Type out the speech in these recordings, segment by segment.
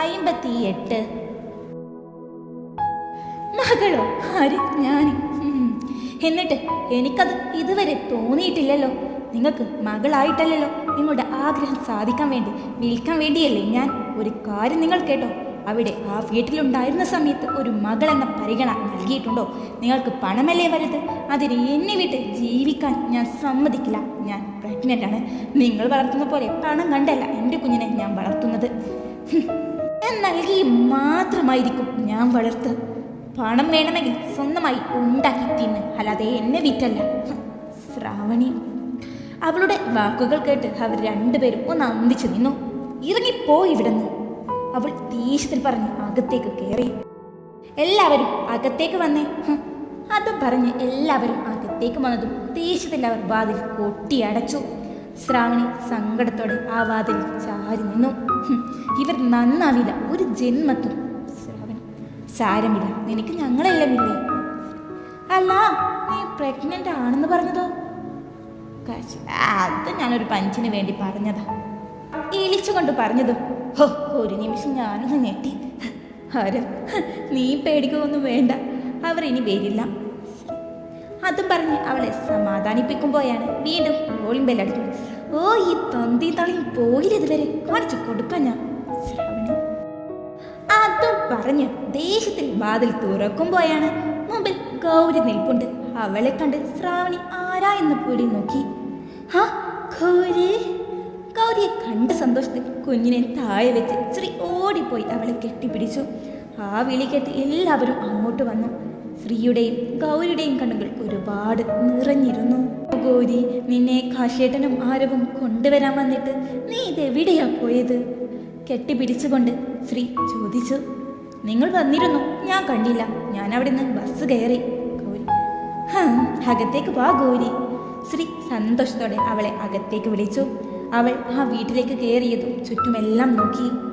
അയിമ്പത്തി എട്ട് മകളോ? ആര്? എന്നിട്ട് എനിക്കത് ഇതുവരെ തോന്നിയിട്ടില്ലല്ലോ. നിങ്ങൾക്ക് മകളായിട്ടല്ലല്ലോ നിങ്ങളുടെ ആഗ്രഹം സാധിക്കാൻ വേണ്ടി വിൽക്കാൻ വേണ്ടിയല്ലേ ഞാൻ ഒരു കാര്യം നിങ്ങൾ കേട്ടോ. അവിടെ ആ വീട്ടിലുണ്ടായിരുന്ന സമയത്ത് ഒരു മകൾ എന്ന പരിഗണ നൽകിയിട്ടുണ്ടോ? നിങ്ങൾക്ക് പണമല്ലേ വരുത് അതിന് എന്നെ വിട്ട് ജീവിക്കാൻ ഞാൻ സമ്മതിക്കില്ല. ഞാൻ പ്രഗ്നന്റ് ആണ്. നിങ്ങൾ വളർത്തുന്ന പോലെ പണം കണ്ടല്ല എന്റെ കുഞ്ഞിനെ ഞാൻ വളർത്തുന്നത്. ഞാൻ നൽകി മാത്രമായിരിക്കും ഞാൻ വളർത്തുക പണം വേണമെങ്കിൽ സ്വന്തമായി ഉണ്ടാക്കി തിന്ന്. അല്ലാതെ എന്നെ വിറ്റല്ല. ശ്രാവണി. അവളുടെ വാക്കുകൾ കേട്ട് അവർ രണ്ടുപേരും ഒന്ന് അന്തിച്ചു നിന്നു. ഇറങ്ങിപ്പോ ഇവിടുന്ന്. അവൾ ദേഷ്യത്തിൽ പറഞ്ഞ് അകത്തേക്ക് കയറി എല്ലാവരും അകത്തേക്ക് വന്നേ. അതും പറഞ്ഞ് എല്ലാവരും അകത്തേക്ക് വന്നതും ദേഷ്യത്തിൽ അവർ വാതിൽ കൊട്ടിയടച്ചു. ശ്രാവണി സങ്കടത്തോടെ ആ വാതിൽ ചാരി നിന്നു. ഇവർ നന്നാവില്ല. ഒരു ജന്മത്തും ശ്രാവണി സാരമില്ല. നിനക്ക് ഞങ്ങളെല്ലാം ഇല്ലേ അല്ല നീ പ്രഗ്നന്റ് ആണെന്ന് പറഞ്ഞതോ? കാശ്. അത് ഞാനൊരു പഞ്ചിന് വേണ്ടി പറഞ്ഞതാ. ഇളിച്ചുകൊണ്ട് പറഞ്ഞതും. ഒരു നിമിഷം ഞാനൊന്ന് ഞെട്ടി. ആരും? നീ പേടിക്കുകയൊന്നും വേണ്ട. അവർ ഇനി വരില്ല. അതും പറഞ്ഞ് അവളെ സമാധാനിപ്പിക്കുമ്പോഴാണ് വീണ്ടും ഓളിയും ബെല്ലടിക്കുന്നത് ഓ ഈ തന്തി തളിയും പോയില്ല ഇതുവരെ കാണിച്ചു കൊടുക്ക ഞാൻ. അതും പറഞ്ഞ് ദേഷ്യത്തിൽ വാതിൽ തുറക്കുമ്പോഴാണ് മുമ്പിൽ ഗൗരി നിൽപ്പുണ്ട്. അവളെ കണ്ട് ശ്രാവണി ആരാ എന്ന് പോലും നോക്കി. ഹാ ഗൗരി? ഗൗരിയെ കണ്ട സന്തോഷത്തിൽ കുഞ്ഞിനെ താഴെ വെച്ച് ശ്രീ ഓടിപ്പോയി അവളെ കെട്ടിപ്പിടിച്ചു. ആ വിളി കേട്ട് എല്ലാവരും അങ്ങോട്ട് വന്നു. ശ്രീയുടെയും ഗൗരിയുടെയും കണ്ണുകൾ ഒരുപാട് നിറഞ്ഞിരുന്നു. ഗൗരി നിന്നെ കാശേട്ടനും ആരവും കൊണ്ടുവരാൻ വന്നിട്ട് നീ ഇതെവിടെയാ പോയത്? കെട്ടിപ്പിടിച്ചുകൊണ്ട് ശ്രീ ചോദിച്ചു. നിങ്ങൾ വന്നിരുന്നു. ഞാൻ കണ്ടില്ല. ഞാൻ അവിടെ നിന്ന് ബസ് കയറി. ഗൗരി "ഹം, അകത്തേക്ക് വാ ഗൗരി. ശ്രീ സന്തോഷത്തോടെ അവളെ അകത്തേക്ക് വിളിച്ചു. അവൾ ആ വീട്ടിലേക്ക് കയറിയതും ചുറ്റുമെല്ലാം നോക്കി.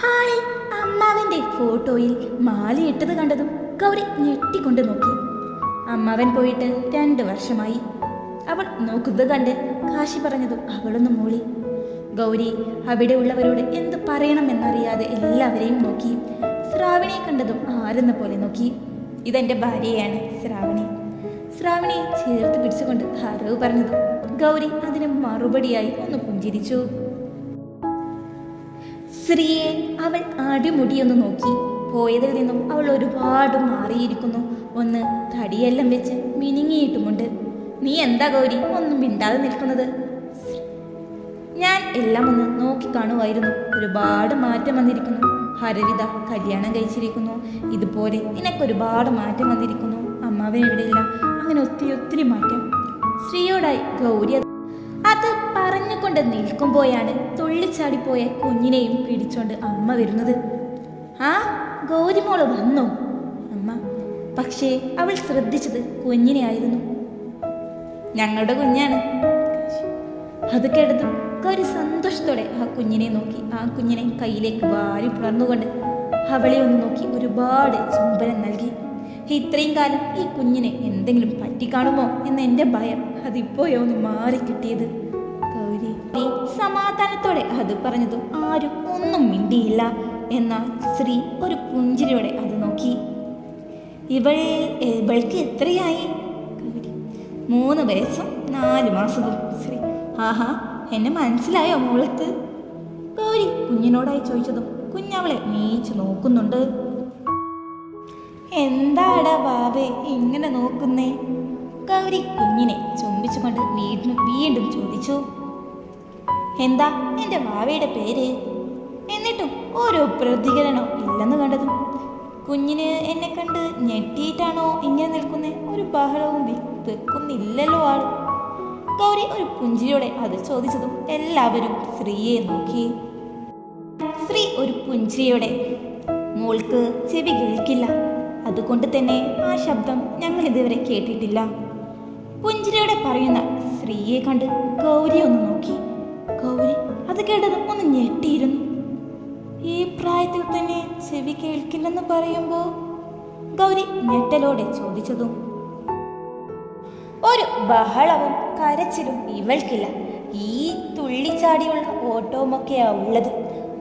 ഹായ് അമ്മാവന്റെ ഫോട്ടോയിൽ മാലയിട്ടത് കണ്ടതും ഗൗരി ഞെട്ടിക്കൊണ്ട് നോക്കി. അമ്മാവൻ പോയിട്ട് രണ്ട് വർഷമായി. അവൾ നോക്കുന്നത് കണ്ട് കാശി പറഞ്ഞതും അവളൊന്ന് മൂളി. ഗൗരി അവിടെ ഉള്ളവരോട് എന്ത് പറയണമെന്നറിയാതെ എല്ലാവരെയും നോക്കി. ശ്രാവണിയെ കണ്ടതും ആരെന്ന പോലെ നോക്കി. ഇതെന്റെ ഭാര്യയാണ് ശ്രാവണി. ശ്രാവണിയെ ചേർത്ത് പിടിച്ചുകൊണ്ട് ഹരവ് പറഞ്ഞതും ഗൗരി അതിന് മറുപടിയായി ഒന്ന് പുഞ്ചിരിച്ചു. സ്ത്രീയെ അവൾ അടിമുടിയൊന്ന് നോക്കി. പോയതിൽ നിന്നും അവൾ ഒരുപാട് മാറിയിരിക്കുന്നു. ഒന്ന് തടിയെല്ലാം വെച്ച് മിനുങ്ങിയിട്ടുമുണ്ട്. നീ എന്താ ഗൗരി? ഒന്നും മിണ്ടാതെ നിൽക്കുന്നത്. ഞാൻ എല്ലാം ഒന്ന് നോക്കിക്കാണുമായിരുന്നു. ഒരുപാട് മാറ്റം വന്നിരിക്കുന്നു. ഹരവിത കല്യാണം കഴിച്ചിരിക്കുന്നു. ഇതുപോലെ നിനക്ക് ഒരുപാട് മാറ്റം വന്നിരിക്കുന്നു. അമ്മാവൻ ഇവിടെയില്ല അങ്ങനെ ഒത്തിരി ഒത്തിരി മാറ്റം. ശ്രീയോടായി ഗൗരി അത് അത് പറഞ്ഞുകൊണ്ട് നിൽക്കുമ്പോഴാണ് തുള്ളിച്ചാടിപ്പോയ കുഞ്ഞിനെയും പിടിച്ചോണ്ട് അമ്മ വരുന്നത്. ആ ഗൗരിമോൾ വന്നു. അമ്മ പക്ഷേ അവൾ ശ്രദ്ധിച്ചത് കുഞ്ഞിനെ ആയിരുന്നു. ഞങ്ങളുടെ കുഞ്ഞാണ്. അത് കേട്ടതും ഗൗരി സന്തോഷത്തോടെ ആ കുഞ്ഞിനെ നോക്കി ആ കുഞ്ഞിനെ കയ്യിലേക്ക് വാരി പുണർന്നുകൊണ്ട് അവളെ ഒന്ന് നോക്കി ഒരുപാട് ചുംബനം നൽകി. ഇത്രയും കാലം ഈ കുഞ്ഞിനെ എന്തെങ്കിലും പറ്റിക്കാണുമോ എന്ന എന്റെ ഭയം അതിപ്പോയോ ഒന്ന് മാറി കിട്ടിയത് സമാധാനത്തോടെ അത് പറഞ്ഞതും ആരും ഒന്നും മിണ്ടിയില്ല. എന്നാൽ സ്ത്രീ ഒരു പുഞ്ചിരിയോടെ അത് നോക്കി. ഇവൾ ഇവൾക്ക് എത്രയായി? മൂന്ന് വയസ്സും നാല് മാസവും. ശ്രീ ആഹാ എന്നെ മനസ്സിലായോ മോളത്ത് ഗൗരി കുഞ്ഞിനോടായി ചോദിച്ചതും കുഞ്ഞവളെ നീച്ചു നോക്കുന്നുണ്ട്. എന്താടാ ബാബേ ഇങ്ങനെ നോക്കുന്നേ? ഗൗരി കുഞ്ഞിനെ ചുംബിച്ചുകൊണ്ട് വീണ്ടും വീണ്ടും ചോദിച്ചു. എന്താ എന്റെ ബാബയുടെ പേര്? എന്നിട്ടും ഓരോ പ്രതികരണവും ഇല്ലെന്ന് കണ്ടതും. കുഞ്ഞിന് എന്നെ കണ്ട് ഞെട്ടിയിട്ടാണോ ഇങ്ങനെ നിൽക്കുന്നേ? ഒരു ബഹളവും വെക്കുന്നില്ലല്ലോ ആൾ. ഗൗരി ഒരു പുഞ്ചിരിയോടെ അത് ചോദിച്ചതും എല്ലാവരും സ്ത്രീയെ നോക്കി. സ്ത്രീ ഒരു പുഞ്ചിരിയോടെ മോൾക്ക് ചെവി കേൾക്കില്ല. അതുകൊണ്ട് തന്നെ ആ ശബ്ദം ഞങ്ങൾ ഇതുവരെ കേട്ടിട്ടില്ല. പുഞ്ചിരിയോടെ പറയുന്ന സ്ത്രീയെ കണ്ട് ഗൗരി ഒന്ന് നോക്കി. ഗൗരി അത് കേട്ടതും ഒന്ന് ഞെട്ടിയിരുന്നു. ഈ പ്രായത്തിൽ തന്നെ ചെവി കേൾക്കില്ലെന്ന് പറയുമ്പോൾ ഗൗരി ഞെട്ടലോടെ ചോദിച്ചതും ഒരു ബഹളവും കരച്ചിലും ഇവൾക്കില്ല. ഈ തുള്ളിച്ചാടിയുള്ള ഓട്ടവുമൊക്കെയാ ഉള്ളത്.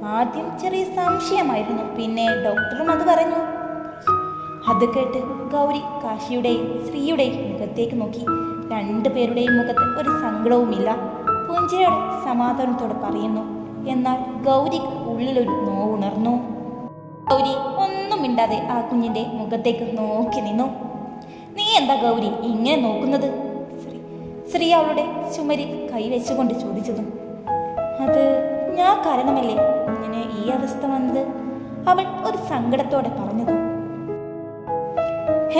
ആദ്യം ചെറിയ സംശയമായിരുന്നു. പിന്നെ ഡോക്ടറും അത് പറഞ്ഞു. അത് കേട്ട് ഗൗരി കാശിയുടെയും ശ്രീയുടെയും മുഖത്തേക്ക് നോക്കി. രണ്ടുപേരുടെയും മുഖത്ത് ഒരു സങ്കടവുമില്ല. പുഞ്ചിരിയോടെ സമാധാനത്തോടെ പറയുന്നു. എന്നാൽ ഗൗരിക്ക് ഉള്ളിലൊരു നോവുണർന്നു. ഗൗരി ഒന്നും മിണ്ടാതെ ആ കുഞ്ഞിന്റെ മുഖത്തേക്ക് നോക്കി നിന്നു. നീ എന്താ ഗൗരി ഇങ്ങനെ നോക്കുന്നത്? ശ്രീ ശ്രീ അവളുടെ ചുമരിൽ കൈവച്ചുകൊണ്ട് ചോദിച്ചതും. അത് ഞാൻ കാരണമല്ലേ ഇങ്ങനെ ഈ അവസ്ഥ വന്നത്? അവൾ ഒരു സങ്കടത്തോടെ പറഞ്ഞതും.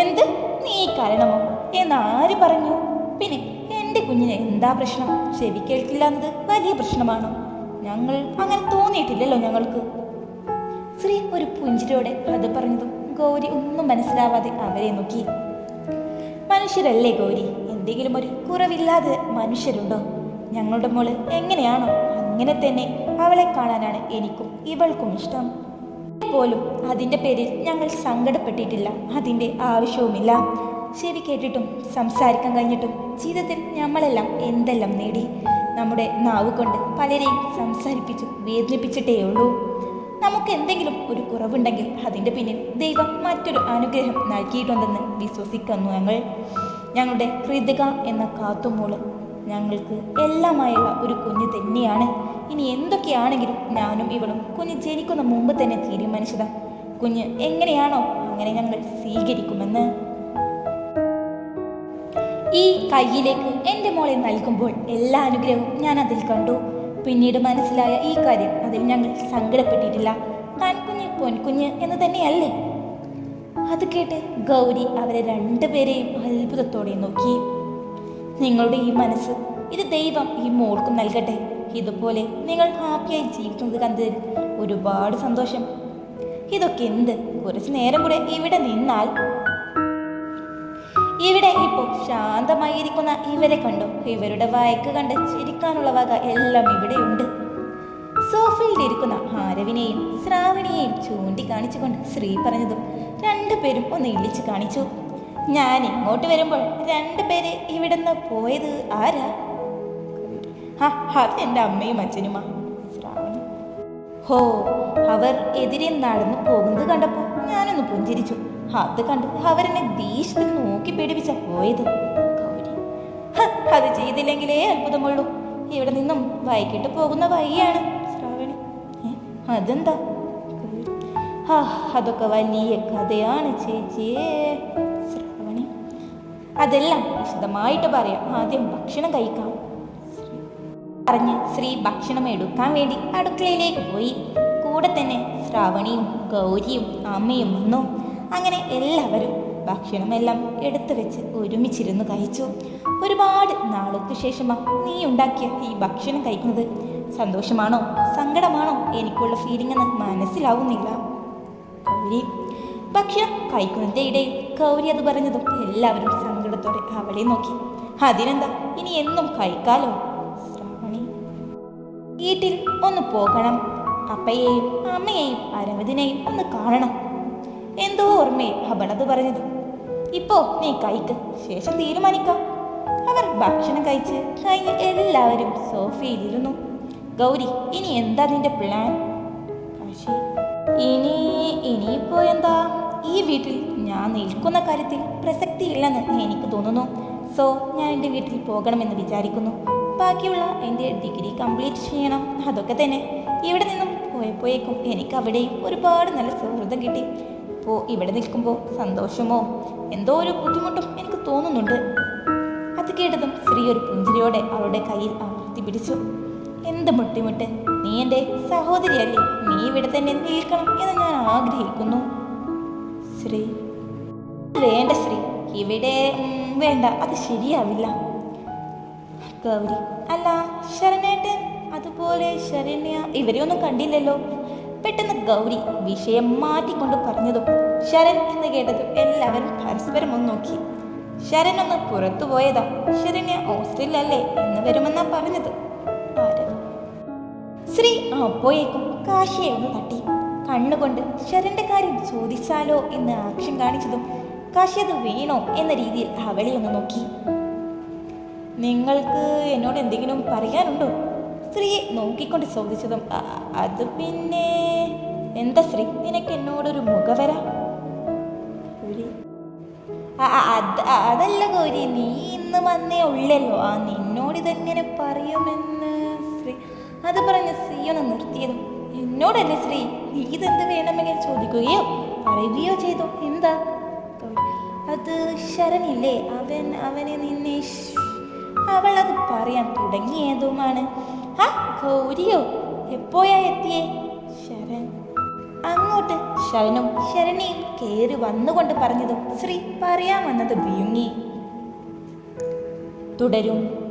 എന്ത്? നീ കാരണമോ? എന്ന് എന്നാര് പറഞ്ഞു? പിന്നെ എന്റെ കുഞ്ഞിന് എന്താ പ്രശ്നം? ചെവി കേൾക്കില്ല എന്നത് വലിയ പ്രശ്നമാണോ? ഞങ്ങൾ അങ്ങനെ തോന്നിയിട്ടില്ലല്ലോ ഞങ്ങൾക്ക്. ശ്രീ ഒരു പുഞ്ചിരിയോടെ അത് പറഞ്ഞതും ഗൗരി ഒന്നും മനസ്സിലാവാതെ അവരെ നോക്കി. മനുഷ്യരല്ലേ ഗൗരി? എന്തെങ്കിലും ഒരു കുറവില്ലാതെ മനുഷ്യരുണ്ടോ? ഞങ്ങളുടെ മോൾ എങ്ങനെയാണോ അങ്ങനെ തന്നെ അവളെ കാണാനാണ് എനിക്കും ഇവൾക്കും ഇഷ്ടം. പോലും അതിന്റെ പേരിൽ ഞങ്ങൾ സങ്കടപ്പെട്ടിട്ടില്ല. അതിന്റെ ആവശ്യവുമില്ല. ശരി കേട്ടിട്ടും സംസാരിക്കാൻ കഴിഞ്ഞിട്ടും ജീവിതത്തിൽ നമ്മളെല്ലാം എന്തെല്ലാം നേടി? നമ്മുടെ നാവ് കൊണ്ട് പലരെയും സംസാരിപ്പിച്ചു വേദനിപ്പിച്ചിട്ടേ ഉള്ളൂ നമുക്ക് എന്തെങ്കിലും ഒരു കുറവുണ്ടെങ്കിൽ അതിന്റെ പിന്നിൽ ദൈവം മറ്റൊരു അനുഗ്രഹം നൽകിയിട്ടുണ്ടെന്ന് വിശ്വസിക്കുന്നു ഞങ്ങൾ. ഞങ്ങളുടെ കൃതിക എന്ന കാത്തുമോൾ ഞങ്ങൾക്ക് എല്ലാമായുള്ള ഒരു കുഞ്ഞ് തന്നെയാണ്. ഇനി എന്തൊക്കെയാണെങ്കിലും ഞാനും ഇവളും കുഞ്ഞ് ജനിക്കുന്ന മുമ്പ് തന്നെ തീരുമാനിച്ചതാണ് കുഞ്ഞ് എങ്ങനെയാണോ അങ്ങനെ ഞങ്ങൾ സ്വീകരിക്കുമെന്ന്. ഈ കയ്യിലേക്ക് എന്റെ മോളെ നൽകുമ്പോൾ എല്ലാ അനുഗ്രഹവും ഞാൻ അതിൽ കണ്ടു. പിന്നീട് മനസ്സിലായ ഈ കാര്യം അതിൽ ഞങ്ങൾ സങ്കടപ്പെട്ടിട്ടില്ല. താൻ കുഞ്ഞ് പൊൻകുഞ്ഞ് എന്ന് തന്നെയല്ലേ? അത് കേട്ട് ഗൗരി അവരെ രണ്ടുപേരെയും അത്ഭുതത്തോടെ നോക്കി. നിങ്ങളുടെ ഈ മനസ്സ് ഇത് ദൈവം ഈ മോൾക്കും നൽകട്ടെ. ഇതുപോലെ നിങ്ങൾ ഹാപ്പിയായി ജീവിക്കുന്നത് കണ്ടതിൽ ഒരുപാട് സന്തോഷം. ഇതൊക്കെ എന്ത്? കുറച്ച് നേരം കൂടെ ഇവിടെ നിന്നാൽ ഇവിടെ ഇപ്പോൾ ശാന്തമായിരിക്കുന്ന ഇവരെ കണ്ടു? ഇവരുടെ വായക്ക് കണ്ട് ചിരിക്കാനുള്ള വക എല്ലാം ഇവിടെയുണ്ട് സോഫയിൽ ഇരിക്കുന്ന ആരവിനെയും ശ്രാവണിയെയും ചൂണ്ടിക്കാണിച്ചുകൊണ്ട് ശ്രീ പറഞ്ഞതും രണ്ടുപേരും ഒന്ന് ഇളിച്ചു കാണിച്ചു. ഞാൻ ഇങ്ങോട്ട് വരുമ്പോൾ രണ്ടുപേരെ ഇവിടുന്ന് പോയത് ആരാ? ആ അമ്മയും അച്ഛനുമാ. ശ്രാവണി. ഹോ അവർ എതിരെ നടന്നു പോകുന്നത് കണ്ടപ്പോൾ ഞാനൊന്ന് പുഞ്ചിരിച്ചു. അത് കണ്ട്. അവരെന്നെ ദേഷ്യത്തിൽ നോക്കി പേടിപ്പിച്ച പോയത്. അത് ചെയ്തില്ലെങ്കിലേ അത്ഭുതമുള്ളൂ. ഇവിടെ നിന്നും വൈകിട്ട് പോകുന്ന വഴിയാണ് ശ്രാവണി. അതെന്താ? ആ അതൊക്കെ വലിയ കഥയാണ് ചേച്ചിയേ ശ്രാവണി. അതെല്ലാം വിശദമായിട്ട് പറയാം. ആദ്യം ഭക്ഷണം കഴിക്കാം. പറഞ്ഞ് ശ്രീ ഭക്ഷണം എടുക്കാൻ വേണ്ടി അടുക്കളയിലേക്ക് പോയി. കൂടെ തന്നെ ശ്രാവണിയും ഗൗരിയും അമ്മയും വന്നു. അങ്ങനെ എല്ലാവരും ഭക്ഷണമെല്ലാം എടുത്തു വെച്ച് ഒരുമിച്ചിരുന്ന് കഴിച്ചു. ഒരുപാട് നാളുകൾക്ക് ശേഷമാ നീ ഉണ്ടാക്കിയ ഈ ഭക്ഷണം കഴിക്കുന്നത്. സന്തോഷമാണോ? സങ്കടമാണോ? എനിക്കുള്ള ഫീലിംഗ് എന്ന് മനസ്സിലാവുന്നില്ല. കൗരി ഭക്ഷണം കഴിക്കുന്നതിന്റെ ഇടയിൽ കൗരി അത് പറഞ്ഞതും എല്ലാവരും സങ്കടത്തോടെ അവളെ നോക്കി. അതിനെന്താ? ഇനി എന്നും കഴിക്കാലോ? ശ്രാവണി വീട്ടിൽ ഒന്ന് പോകണം. അപ്പയെയും അമ്മയെയും അരവതിനെയും ഒന്ന് കാണണം. എന്തോ ഓർമ്മയെ അവളത് പറഞ്ഞത്. ഇപ്പോ നീ കഴിക്ക് ശേഷം തീരുമാനിക്കാം. അവർ ഭക്ഷണം കഴിച്ച് കഴിഞ്ഞ് എല്ലാവരും സോഫയിലിരുന്നു. ഗൗരി ഇനി എന്താ നിന്റെ പ്ലാൻ കാശി ഇനി ഇനിയിപ്പോ എന്താ? ഈ വീട്ടിൽ ഞാൻ നിൽക്കുന്ന കാര്യത്തിൽ പ്രസക്തിയില്ലെന്ന് എനിക്ക് തോന്നുന്നു. സോ ഞാൻ എന്റെ വീട്ടിൽ പോകണമെന്ന് വിചാരിക്കുന്നു. ബാക്കിയുള്ള എന്റെ ഡിഗ്രി കംപ്ലീറ്റ് ചെയ്യണം. അതൊക്കെ തന്നെ. ഇവിടെ നിന്നും പോയപ്പോയേക്കും എനിക്ക് അവിടെയും ഒരുപാട് നല്ല സൗഹൃദം കിട്ടി. അപ്പോൾ ഇവിടെ നിൽക്കുമ്പോൾ സന്തോഷമോ? എന്തോ ഒരു ബുദ്ധിമുട്ടും എനിക്ക് തോന്നുന്നുണ്ട്. അത് കേട്ടതും സ്ത്രീ ഒരു പുഞ്ചിരിയോടെ അവളുടെ കയ്യിൽ അമർത്തി പിടിച്ചു. എന്ത് മുട്ടിമുട്ട് നീ എന്റെ സഹോദരിയല്ലേ? നീ ഇവിടെ തന്നെ നിൽക്കണം എന്ന് ഞാൻ ആഗ്രഹിക്കുന്നു. ശ്രീ. വേണ്ട ശ്രീ. ഇവിടെ വേണ്ട. അത് ശരിയാവില്ല. ഗൗരി. അല്ല ശരണേട്ടൻ അതുപോലെ ശരണ്യ. ഇവരെയൊന്നും കണ്ടില്ലല്ലോ. പെട്ടെന്ന് ഗൗരി വിഷയം മാറ്റിക്കൊണ്ട് പറഞ്ഞതും ശരൺ എന്ന് കേട്ടതും എല്ലാവരും പരസ്പരം ഒന്ന് നോക്കി. ശരൺ ഒന്ന് പുറത്തു പോയതാ. ശരണ്യ ഹോസ്റ്റലിലല്ലേ എന്ന് വരുമെന്നാ പറഞ്ഞത്. ശ്രീ അപ്പോയേക്കും കാശിയെ ഒന്ന് തട്ടി. കണ്ണുകൊണ്ട് ശരന്റെ കാര്യം ചോദിച്ചാലോ എന്ന് ആക്ഷൻ കാണിച്ചതും കാശി അത് വീണോ എന്ന രീതിയിൽ അവളെ ഒന്ന് നോക്കി. നിങ്ങൾക്ക് എന്നോട് എന്തെങ്കിലും പറയാനുണ്ടോ? സ്ത്രീയെ നോക്കിക്കൊണ്ട് ചോദിച്ചതും "അ- അത് പിന്നെ എന്താ സ്ത്രീ? നിനക്ക് എന്നോടൊരു മുഖവര? അത് അതല്ല ഗൗരി നീ ഇന്ന് വന്നേ ഉള്ളല്ലോ. ആ നിന്നോട് ഇതെങ്ങനെ പറയുമെന്ന്? ശ്രീ അത് പറഞ്ഞ സ്ത്രീയൊന്ന് നിർത്തിയതും. എന്നോടല്ലേ ശ്രീ നീ ഇതെന്ത് വേണമെങ്കിൽ ചോദിക്കുകയോ പറയുകയോ ചെയ്തു? എന്താ? അത് ശരണില്ലേ. അവൻ അവനെ നിന്നെ അവളത് പറയാൻ തുടങ്ങിയതുമാണ്. ആ ഗൗരിയോ എപ്പോയാ എത്തിയേ? ശരൺ. അങ്ങോട്ട് ശരനും ശരണിയും കയറി വന്നുകൊണ്ട് പറഞ്ഞതും ശ്രീ പറയാൻ വന്നത് വിയുങ്ങി തുടരും.